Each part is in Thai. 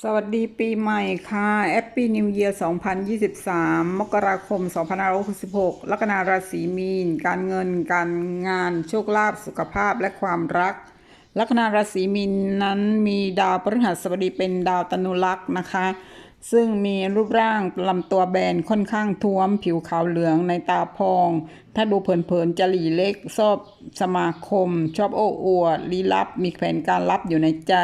สวัสดีปีใหม่ค่ะแอปปี้นิวเยียร์2023 มกราคม 2566ลัคนาราศีมีน การเงิน การงาน โชคลาภ สุขภาพ และความรัก ลัคนาราศีมีนนั้นมีดาวพฤหัสบดีเป็นดาวตนุลักษ์นะคะ ซึ่งมีรูปร่างลำตัวแบนค่อนข้างท้วม ผิวขาวเหลืองในตาพอง ถ้าดูเผินๆจะหลีเล็กชอบสมาคม ชอบโอ้อวดลี้ลับ มีแผนการลับอยู่ในใจ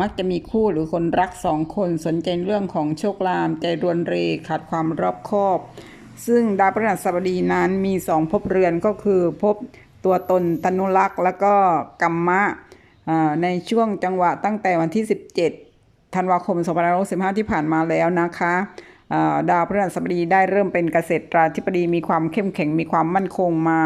มักจะมีคู่หรือคนรักสองคนสนใจเรื่องของโชคลาม ใจรวนเรขาดความรอบคอบ ซึ่งดาวพฤหัสบดีนั้นมีสองภพเรือนก็คือภพตัวตนตนุลักษ์แล้วก็กัมมะในช่วงจังหวะตั้งแต่วันที่ 17 ธันวาคม2565 ที่ผ่านมาแล้วนะคะดาวพฤหัสบดีได้เริ่มเป็นเกษตราธิบดีมีความเข้มแข็งมีความมั่นคงมา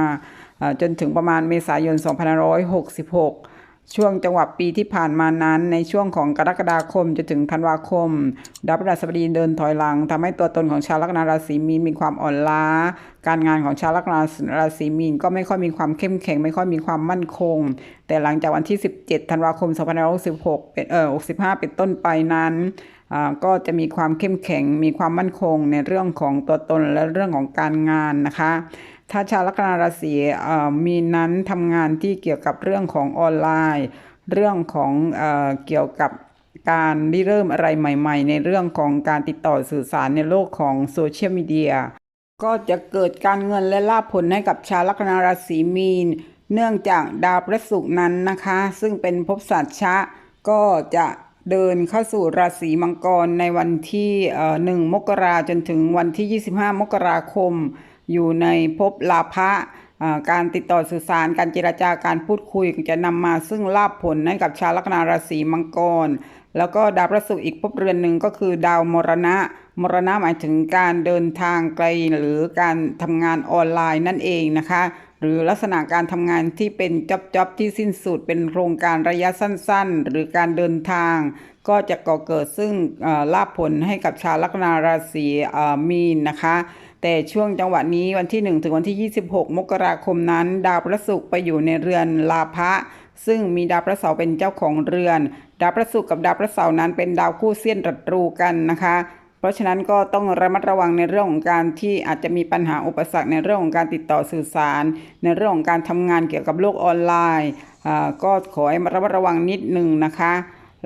จนถึงประมาณเมษายน2566 ช่วงจังหวะปีที่ผ่านมานั้นในช่วงของกรกฎาคมจนถึงธันวาคมดาวพฤหัสบดีเดินถอยหลังทำให้ตัวตนของชาวลัคนาราศีมีนมีความอ่อนล้า การงานของชาวลัคนาราศีมีนก็ไม่ค่อยมีความเข้มแข็ง ไม่ค่อยมีความมั่นคง แต่หลังจากวันที่ 17ธันวาคม2566เป็นเออ65 เป็นต้นไปนั้นก็จะมีความเข้มแข็งมีความมั่นคงในเรื่องของตัวตนและเรื่องของการงานนะคะ ถ้าชาวลัคนาราศีมีนั้นทำงานที่เกี่ยวกับเรื่องของออนไลน์ เรื่องของเอเกี่ยวกับการริเริ่มอะไรใหม่ ๆ ในเรื่องของการติดต่อสื่อสารในโลกของโซเชียลมีเดียก็จะเกิดการเงินและลาภผลให้กับชาวลัคนาราศีมีน เนื่องจากดาวพระศุกร์นั้นนะคะ ซึ่งเป็นภพสัตชะ ก็จะเดินเข้าสู่ราศีมังกรในวันที่เอ่อหนึ่งมกราจนถึงวันที่ 25 มกราคม อยู่ในภพลาภะการติดต่อสื่อสารการเจรจาการพูดคุยจะนำมาซึ่งลาภผลให้กับชาวลัคนาราศีมังกร แล้วก็ดาวพระศุกร์อีกภพเรือนหนึ่งก็คือดาวมรณะ มรณะหมายถึงการเดินทางไกลหรือการทำงานออนไลน์นั่นเองนะคะ หรือลักษณะการทำงานที่เป็นจ็อบจ็อบที่สิ้นสุดเป็นโครงการระยะสั้น ๆ หรือการเดินทาง ก็จะก่อเกิดซึ่งลาภผลให้กับชาวลัคนาราศีมีนนะคะ แต่ช่วงจังหวะนี้วันที่ 1 ถึงวันที่ 26 มกราคมนั้น ดาวพระศุกร์ไปอยู่ในเรือนลาภะซึ่งมีดาวพระเสาร์เป็นเจ้าของเรือน ดาวพระศุกร์กับดาวพระเสาร์นั้นเป็นดาวคู่เสี้ยนศัตรูกันนะคะ เพราะฉะนั้นก็ต้องระมัดระวังในเรื่องของการที่อาจจะมีปัญหาอุปสรรคในเรื่องของการติดต่อสื่อสาร ในเรื่องของการทำงานเกี่ยวกับโลกออนไลน์อ่าก็ขอให้ระมัดระวังนิดหนึ่งนะคะ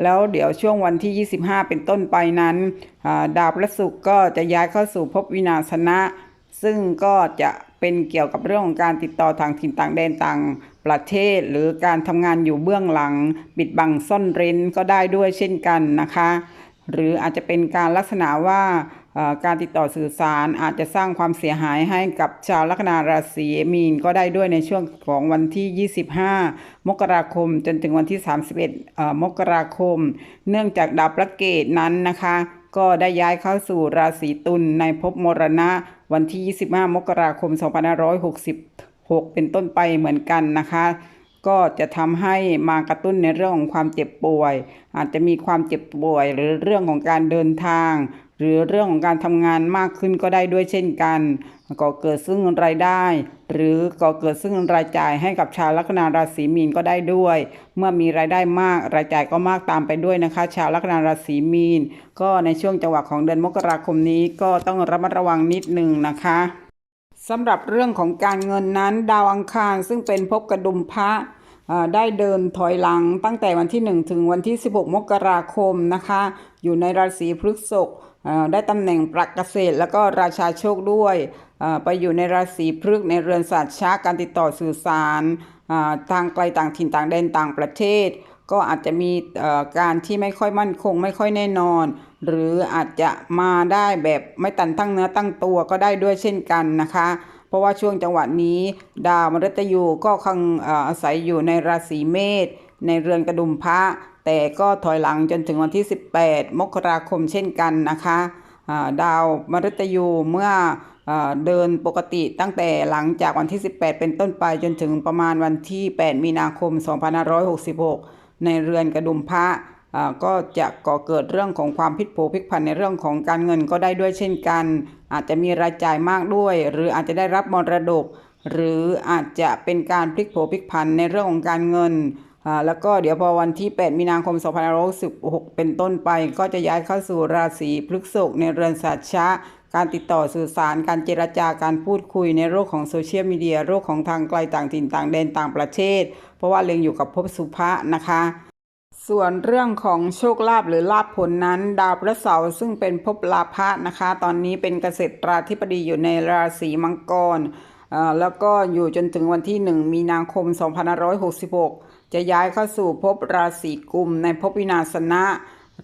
แล้วเดี๋ยวช่วงวันที่ 25 เป็นต้นไปนั้น ดาวพระศุกร์ก็จะย้ายเข้าสู่ภพวินาศนะ ซึ่งก็จะเป็นเกี่ยวกับเรื่องของการติดต่อทางถิ่นต่างแดนต่างประเทศ หรือการทำงานอยู่เบื้องหลัง ปิดบังซ่อนเร้นก็ได้ด้วยเช่นกันนะคะ หรืออาจจะเป็นการลักษณะว่า การติดต่อสื่อสารอาจจะสร้างความเสียหายให้กับชาวลัคนาราศีมีนก็ได้ด้วยในช่วงของวันที่ 25 มกราคม จนถึงวันที่ 31 มกราคม เนื่องจากดาวพระเกตนั้นนะคะ ก็ได้ย้ายเข้าสู่ราศีตุลในภพมรณะวันที่ 25 มกราคม 2566เป็นต้นไปเหมือนกันนะคะ ก็จะทำให้มากระตุ้นในเรื่องของความเจ็บป่วย อาจจะมีความเจ็บป่วย หรือเรื่องของการเดินทาง หรือเรื่องของการทำงานมากขึ้นก็ได้ด้วยเช่นกันก่อเกิดซึ่งรายได้ หรือก่อเกิดซึ่งรายจ่ายให้กับชาวลัคนาราศีมีนก็ได้ด้วย เมื่อมีรายได้มากรายจ่ายก็มากตามไปด้วยนะคะ ชาวลัคนาราศีมีน ก็ในช่วงจังหวะของเดือนมกราคมนี้ก็ต้องระมัดระวังนิดนึงนะคะ สำหรับเรื่องของการเงินนั้น ดาวอังคารซึ่งเป็นภพกระดุมพระได้เดินถอยหลังตั้งแต่วันที่ 1 ถึงวันที่ 16 มกราคมนะคะ อยู่ในราศีพฤษภได้ตำแหน่งปรักเกษตร แล้วก็ราชาโชคด้วยไปอยู่ในราศีพฤกษ์ในเรือนสัตว์ช้าการติดต่อสื่อสารทางไกลต่างถิ่นต่างแดนต่างประเทศ ก็อาจจะมีการที่ไม่ค่อยมั่นคง ไม่ค่อยแน่นอน หรืออาจจะมาได้แบบไม่ตันตั้งเนื้อตั้งตัวก็ได้ด้วยเช่นกันนะคะ เพราะว่าช่วงจังหวะนี้ ดาวมฤตยูก็คังอ่ออาศัยอยู่ในราศีเมษในเรือนกระดุมพระ แต่ก็ถอยหลังจนถึงวันที่ 18 มกราคมเช่นกันนะคะดาวมฤตยูเมื่อเอ่อเดินปกติตั้งแต่หลังจากวันที่ 18 เป็นต้นไปจนถึงประมาณวันที่ 8 มีนาคม 2566 ในเรือนกระดุมพระก็จะก่อเกิดเรื่องของความพิษโผพิกพันในเรื่องของการเงินก็ได้ด้วยเช่นกัน อาจจะมีรายจ่ายมากด้วย หรืออาจจะได้รับมรดก หรืออาจจะเป็นการพลิกโผพิกพันในเรื่องของการเงิน แล้วก็เดี๋ยวพอวันที่ 8 มีนาคม 2566 เป็นต้นไป ก็จะย้ายเข้าสู่ราศีพฤษภในเรือนสัตชะการติดต่อสื่อสาร การเจรจาการพูดคุยในโลกของโซเชียลมีเดียโลกของทางไกลต่างถิ่นต่างแดนต่างประเทศ เพราะว่าเล็งอยู่กับภพสุภะนะคะ ส่วนเรื่องของโชคลาภหรือลาภผลนั้น ดาวพระเสาร์ซึ่งเป็นภพลาภะนะคะ ตอนนี้เป็นเกษตราธิบดีอยู่ในราศีมังกรอ่อแล้วก็อยู่จนถึงวันที่ 1 มีนาคม2566 จะย้ายเข้าสู่ภพราศีกุมในภพวินาศนะ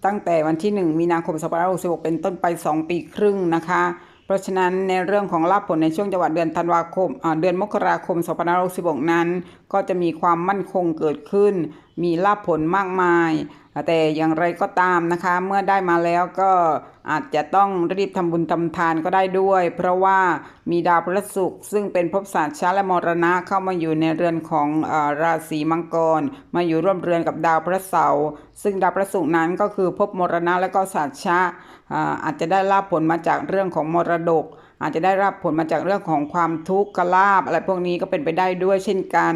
ตั้งแต่วันที่ 1 มีนาคม2566เป็นต้นไป 2 ปีครึ่งนะคะ เพราะฉะนั้นในเรื่องของลาภผลในช่วงจังหวัดเดือนธันวาคมเดือนมกราคม2566นั้น ก็จะมีความมั่นคงเกิดขึ้น มีลาภผลมากมาย แต่อย่างไรก็ตามนะคะ เมื่อได้มาแล้วก็อาจจะต้องรีบทำบุญทำทานก็ได้ด้วย เพราะว่ามีดาวพฤศุกร์ซึ่งเป็นภพศาสตร์ชาและมรณะเข้ามาอยู่ในเรือนของอราศีมังกร มาอยู่ร่วมเรือนกับดาวพระเสาร์ซึ่งดาวพระศุกร์นั้นก็คือภพมรณะและก็ศาสตร์ชาอาอาจจะได้ลาภผลมาจากเรื่องของมรดก อาจจะได้รับผลมาจากเรื่องของความทุกข์กลาบอะไรพวกนี้ก็เป็นไปได้ด้วยเช่นกัน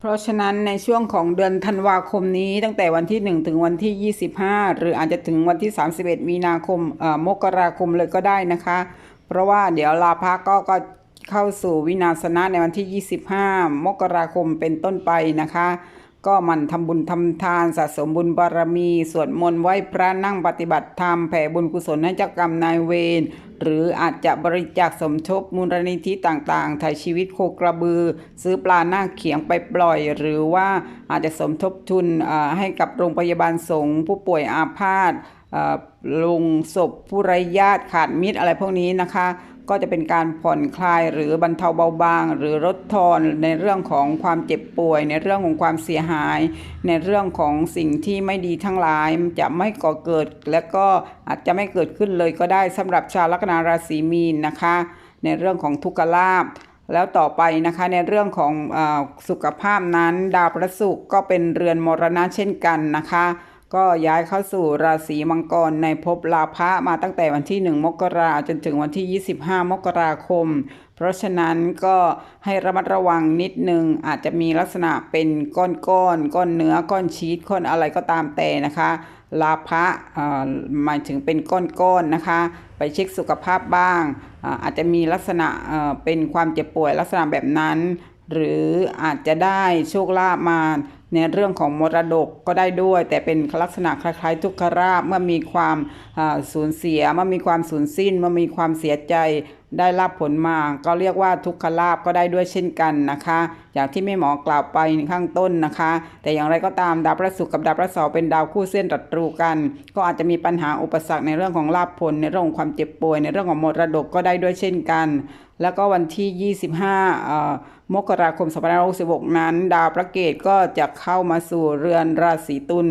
เพราะฉะนั้นในช่วงของเดือนธันวาคมนี้ตั้งแต่วันที่ 1 ถึงวันที่ 25 หรืออาจจะถึงวันที่ 31 มีนาคมเอ่อมกราคมเลยก็ได้นะคะ เพราะว่าเดี๋ยวลาพะก็ก็เข้าสู่วินาศนะในวันที่ 25 มกราคมเป็นต้นไปนะคะ ก็มันทำบุญทำทานสะสมบุญบารมี สวดมนต์ไหว้พระนั่งปฏิบัติธรรมแผ่บุญกุศลให้เจ้ากรรมนายเวร หรืออาจจะบริจาคสมทบมูลนิธิต่างๆ ถ่ายชีวิตโคกระบือ ซื้อปลาหน้าเขียงไปปล่อย หรือว่าอาจจะสมทบทุนให้กับโรงพยาบาลสงฆ์ผู้ป่วยอาพาธลงศพผู้ไร้ญาติขาดมิตรอะไรพวกนี้นะคะ ก็จะเป็นการผ่อนคลายหรือบรรเทาเบาบาง หรือลดทอนในเรื่องของความเจ็บป่วย ในเรื่องของความเสียหาย ในเรื่องของสิ่งที่ไม่ดีทั้งหลายจะไม่ก่อเกิด และก็อาจจะไม่เกิดขึ้นเลยก็ได้สำหรับชาวลัคนาราศีมีนนะคะ ในเรื่องของทุกขลาภแล้วต่อไปนะคะในเรื่องของอสุขภาพนั้น ดาวพระศุกร์ก็เป็นเรือนมรณะเช่นกันนะคะ ก็ย้ายเข้าสู่ราศีมังกรในภพลาภะมาตั้งแต่วันที่ 1 มกราจนถึงวันที่ 25 มกราคม เพราะฉะนั้นก็ให้ระมัดระวังนิดนึง อาจจะมีลักษณะเป็นก้อนก้อนก้อนเนื้อก้อนชีสก้อนอะไรก็ตามแต่นะคะลาภะหมายถึงเป็นก้อนๆนนะคะ ไปเช็คสุขภาพบ้าง อาจจะมีลักษณะเอ่อเป็นความเจ็บป่วยลักษณะแบบนั้น หรืออาจจะได้โชคลาภมา ในเรื่องของมรดกก็ได้ด้วย แต่เป็นลักษณะคล้ายๆ ทุกขราบเมื่อมีความสูญเสียเมื่อมีความสูญสิ้นเมื่อมีความเสียใจ ได้รับผลมาก็เรียกว่าทุกขลาบก็ได้ด้วยเช่นกันนะคะ อย่างที่แม่หมอกล่าวไปข้างต้นนะคะ แต่อย่างไรก็ตามดาวพระศุกร์กับดาวพระเสาร์เป็นดาวคู่เส้นศัตรูกัน ก็อาจจะมีปัญหาอุปสรรคในเรื่องของลาภผลในเรื่องของความเจ็บป่วย ในเรื่องของมรดกก็ได้ด้วยเช่นกัน แล้วก็วันที่ 25 มกราคม2566นั้น ดาวพระเกตก็จะเข้ามาสู่เรือนราศีตุล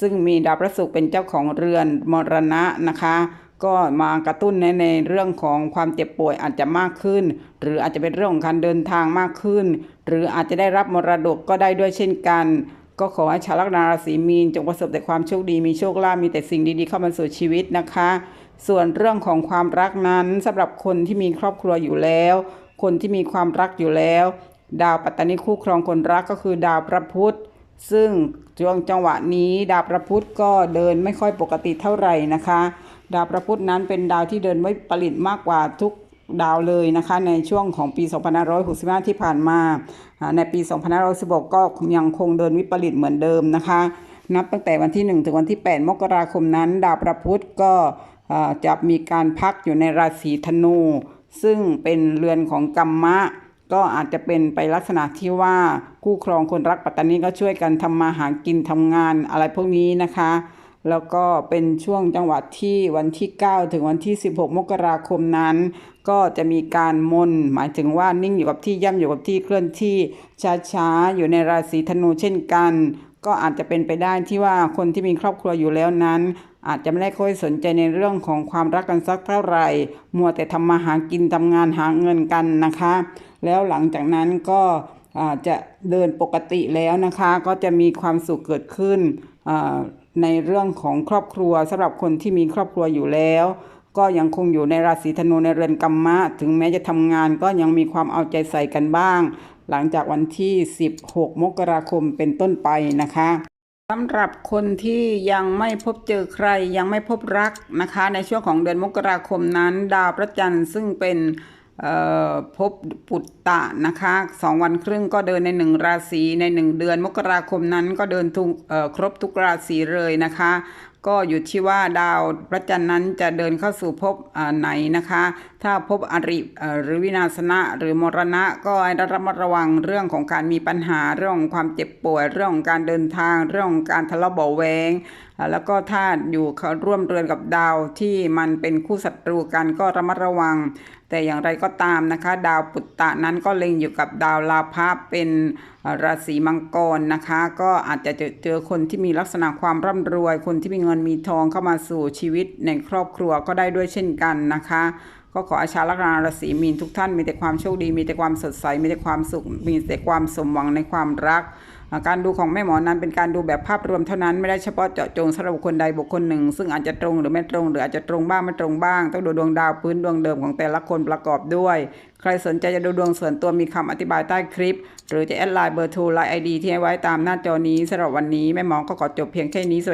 ซึ่งมีดาวพระศุกร์เป็นเจ้าของเรือนมรณะนะคะ ก็มากระตุ้นในในเรื่องของความเจ็บป่วยอาจจะมากขึ้น หรืออาจจะเป็นเรื่องของการเดินทางมากขึ้น หรืออาจจะได้รับมรดกก็ได้ด้วยเช่นกัน ก็ขอให้ชาวลัคนาราศีมีนจงประสบแต่ความโชคดีมีโชคลาภมีแต่สิ่งดีๆเข้ามาสู่ชีวิตนะคะ ส่วนเรื่องของความรักนั้นสำหรับคนที่มีครอบครัวอยู่แล้ว คนที่มีความรักอยู่แล้ว ดาวปัตตานีคู่ครองคนรักก็คือดาวพระพุธซึ่งช่วงจังหวะนี้ดาวพระพุธก็เดินไม่ค่อยปกติเท่าไหร่นะคะ ดาวพระพุธนั้นเป็นดาวที่เดินไม่ผลิตมากกว่าทุกดาวเลยนะคะในช่วงของปี 2565 ที่ผ่านมาอ่าในปี 2516 ก็ยังคงเดินวิปริตเหมือนเดิมนะคะ นับตั้งแต่วันที่ 1 ถึงวันที่ 8 มกราคมนั้น ดาวพระพุธก็จะมีการพักอยู่ในราศีธนู ซึ่งเป็นเรือนของกัมมะ ก็อาจจะเป็นไปลักษณะที่ว่าคู่ครองคนรักปัตตานีก็ช่วยกันทำมาหากินทำงานอะไรพวกนี้นะคะ แล้วก็เป็นช่วงจังหวัดที่วันที่ 9 ถึงวันที่ 16 มกราคมนั้น ก็จะมีการมน หมายถึงว่านิ่งอยู่กับที่ย่ำอยู่กับที่เคลื่อนที่ช้าๆ อยู่ในราศีธนูเช่นกัน ก็อาจจะเป็นไปได้ที่ว่าคนที่มีครอบครัวอยู่แล้วนั้น อาจจะไม่ได้ค่อยสนใจในเรื่องของความรักกันสักเท่าไหร่ มัวแต่ทำมาหากินทำงานหาเงินกันนะคะ แล้วหลังจากนั้นก็อ่าจะเดินปกติแล้วนะคะ ก็จะมีความสุขเกิดขึ้นอ่า ในเรื่องของครอบครัวสำหรับคนที่มีครอบครัวอยู่แล้ว ก็ยังคงอยู่ในราศีธนูในเรือนกัมมะ ถึงแม้จะทำงานก็ยังมีความเอาใจใส่กันบ้าง หลังจากวันที่ 16 มกราคมเป็นต้นไปนะคะสำหรับคนที่ยังไม่พบเจอใครยังไม่พบรักนะคะ ในช่วงของเดือนมกราคมนั้น ดาวพระจันทร์ซึ่งเป็น พบปุตตะนะคะสองวันครึ่งก็เดินในหนึ่งราศีในหนึ่งเดือน มกราคมนั้นก็เดินทุกเอ่อครบทุกราศีเลยนะคะ ก็อยู่ที่ว่าดาวพระจันทร์นั้นจะเดินเข้าสู่ภพบไหนนะคะ ถ้าภพอริหรือวินาศนะหรือมรณะก็ให้ระมัดระวังเรื่องของการมีปัญหาเรื่องของความเจ็บป่วย เรื่องของการเดินทาง เรื่องของการทะเลาะเบาะแวงแล้วก็ถ้าอยู่ร่วมเรือนกับดาวที่มันเป็นคู่ศัตรูกันก็ระมัดระวัง แต่อย่างไรก็ตามนะคะ ดาวปุตตะนั้นก็เล็งอยู่กับดาวลาภะเป็นราศีมังกรนะคะ ก็อาจจะเจอเจอคนที่มีลักษณะความร่ำรวย คนที่มีเงินมีทองเข้ามาสู่ชีวิตในครอบครัวก็ได้ด้วยเช่นกันนะคะ ก็ขออาชาลัคนาราศีมีนทุกท่านมีแต่ความโชคดี มีแต่ความสดใส มีแต่ความสุข มีแต่ความสมหวังในความรัก การดูของแม่หมอนั้นเป็นการดูแบบภาพรวมเท่านั้นไม่ได้เฉพาะเจาะจงสำหรับบุคคลใดบุคคลหนึ่ง ซึ่งอาจจะตรงหรือไม่ตรงหรืออาจจะตรงบ้างไม่ตรงบ้าง ต้องดูดวงดาวพื้นดวงเดิมของแต่ละคนประกอบด้วย ใครสนใจจะดูดวงส่วนตัวมีคำอธิบายใต้คลิป หรือจะแอดไลน์เบอร์โทรไลน์ไอดีที่ให้ไว้ตามหน้าจอนี้สำหรับวันนี้แม่หมอก็ขอจบเพียงแค่นี้สวัสดี